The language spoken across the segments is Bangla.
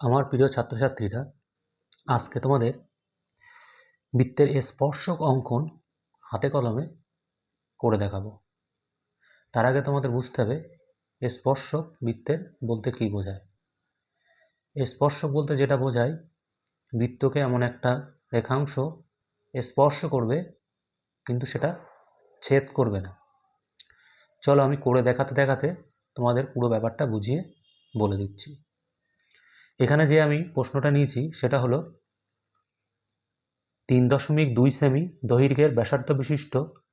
আমার প্রিয় ছাত্রছাত্রীরা, আজকে তোমাদের বৃত্তের এ স্পর্শক অঙ্কন হাতে কলমে করে দেখাবো। তার আগে তোমাদের বুঝতে হবে, এ স্পর্শক বৃত্তের বলতে কী বোঝায়। এ স্পর্শক বলতে যেটা বোঝায়, বৃত্তকে এমন একটা রেখাংশ এ স্পর্শ করবে, কিন্তু সেটা ছেদ করবে না। চলো আমি করে দেখাতে দেখাতে তোমাদের পুরো ব্যাপারটা বুঝিয়ে বলে দিচ্ছি। এখানে যে আমি প্রশ্নটা নিয়েছি, সেটা হলো তিন দশমিক দুই সেমি দৈর্ঘ্যের ব্যাসার্ধ বিশিষ্ট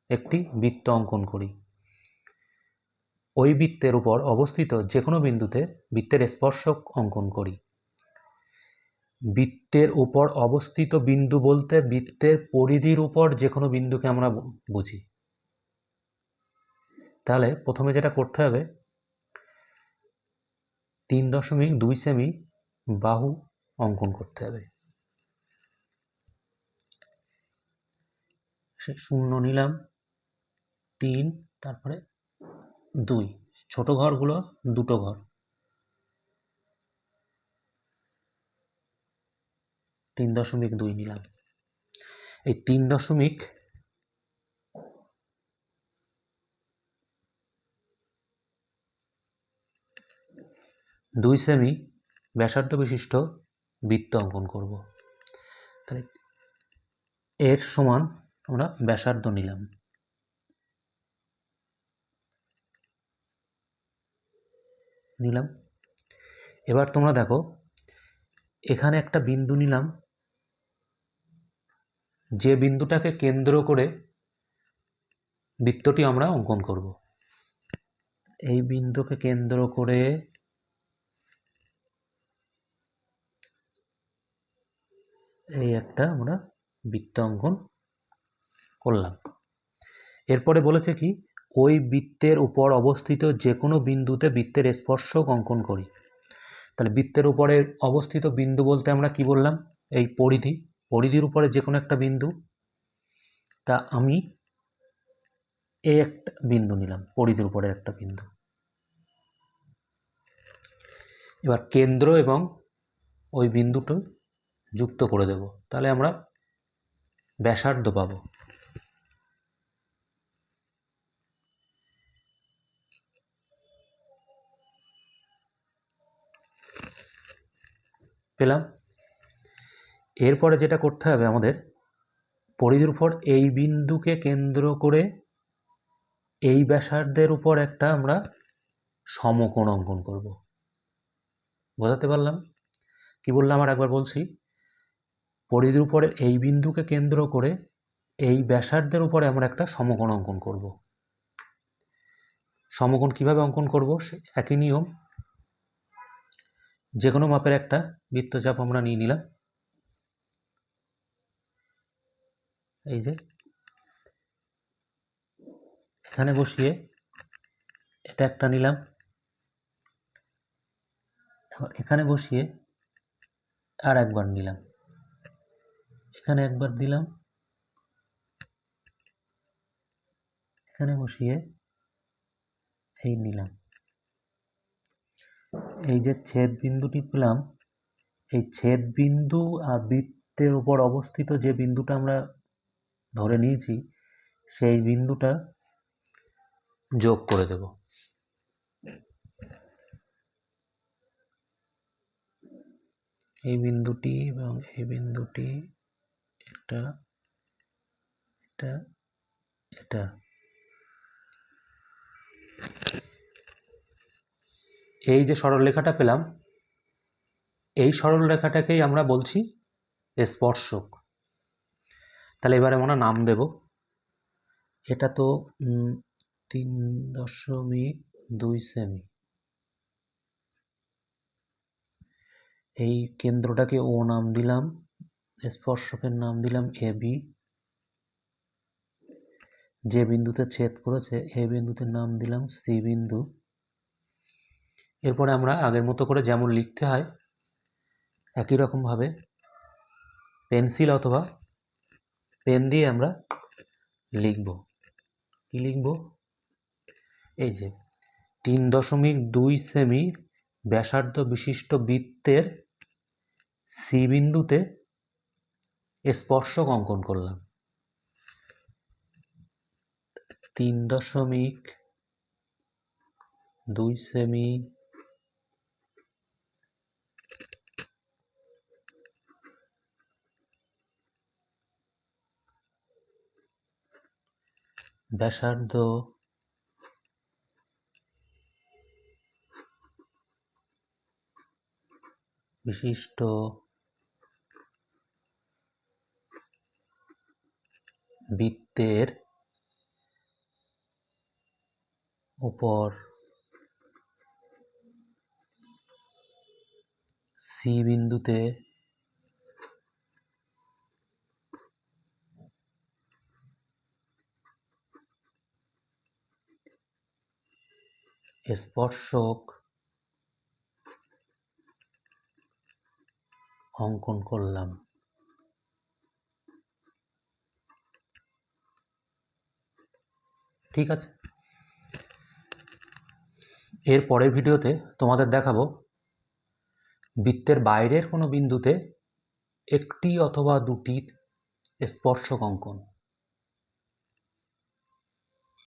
একটি বৃত্ত অঙ্কন করি। ওই বৃত্তের উপর অবস্থিত যে কোনো বিন্দুতে বৃত্তের স্পর্শক অঙ্কন করি। বৃত্তের উপর অবস্থিত বিন্দু বলতে বৃত্তের পরিধির উপর যে কোনো বিন্দুকে আমরা বুঝি। তাহলে প্রথমে যেটা করতে হবে, তিন দশমিক দুই সেমি বাহু অঙ্কন করতে হবে। সে শূন্য নিলাম, তিন, তারপরে দুই। ছোট ঘরগুলো দুটো ঘর। তিন দশমিক দুই নিলাম। এই তিন দশমিক দুই সেমি ব্যাসার্ধ বিশিষ্ট বৃত্ত অঙ্কন করব। তাহলে এর সমান আমরা ব্যাসার্ধ নিলাম। নিলাম। এবার তোমরা দেখো, এখানে একটা বিন্দু নিলাম। যে বিন্দুটাকে কেন্দ্র করে বৃত্তটি আমরা অঙ্কন করব। এই বিন্দুকে কেন্দ্র করে এই একটা আমরা বৃত্ত অঙ্কন করলাম। এরপরে বলেছে কি, ওই বৃত্তের উপর অবস্থিত যে কোনো বিন্দুতে বৃত্তের স্পর্শক অঙ্কন করি। তাহলে বৃত্তের উপরে অবস্থিত বিন্দু বলতে আমরা কি বললাম? এই পরিধি, পরিধির উপরে যে কোনো একটা বিন্দু, তা আমি এই একটা বিন্দু নিলাম, পরিধির উপরে একটা বিন্দু। এবার কেন্দ্র এবং ওই বিন্দুটো যুক্ত করে দেব। তাহলে আমরা ব্যাসার্ধ পাবো। পেলাম? এরপরে যেটা করতে হবে আমাদের, পরিধির উপর এই বিন্দুকে কেন্দ্র করে এই ব্যাসার্ধের উপর একটা আমরা সমকোণ অঙ্কন করব। বোঝাতে পারলাম? কি বললাম আর একবার বলছি? পরিধির উপরে এই বিন্দুকে কেন্দ্র করে এই ব্যাসার্ধের উপরে আমরা একটা সমকোণ অঙ্কন করব। সমকোণ কীভাবে অঙ্কন করব? একই নিয়ম। যে কোনো মাপের একটা বৃত্তচাপ আমরা নিয়ে নিলাম। এই যে এখানে বসিয়ে এটা একটা নিলাম। এখানে বসিয়ে আর একবার নিলাম। এখানে একবার দিলাম। এখানে বসিয়ে এই নিলাম। এই যে ছেদ বিন্দুটি পেলাম, এই ছেদ বিন্দু আর বৃত্তের উপর অবস্থিত যে বিন্দুটা আমরা ধরে নিয়েছি, সেই বিন্দুটা যোগ করে দেব। এই বিন্দুটি এবং এই বিন্দুটি এটা এটা এটা। এই যে সরলরেখাটা পেলাম, এই সরলরেখাটাকেই আমরা বলছি স্পর্শক। তাহলে এবারে আমরা নাম দেব। এটা তো তিন দশমিক দুই সেমি। এই কেন্দ্রটাকে ও নাম দিলাম। স্পর্শকের নাম দিলাম এ বি। যে বিন্দুতে ছেদ করেছে এ বিন্দুতে নাম দিলাম সি বিন্দু। এরপরে আমরা আগের মতো করে যেমন লিখতে হয়, একই রকমভাবে পেন্সিল অথবা পেন দিয়ে আমরা লিখব। কি লিখব? এই যে, তিন দশমিক দুই সেমি ব্যাসার্ধ বিশিষ্ট বৃত্তের সি বিন্দুতে স্পর্শক অঙ্কন করলাম। তিন দশমিক দুই সেমি ব্যাসার্ধ বিশিষ্ট বৃত্তের উপর সি বিন্দুতে স্পর্শক অঙ্কন করলাম। ঠিক আছে? এর পরের ভিডিওতে তোমাদের দেখাবো বৃত্তের বাইরের কোনো বিন্দুতে একটি অথবা দুটির স্পর্শক অঙ্কন।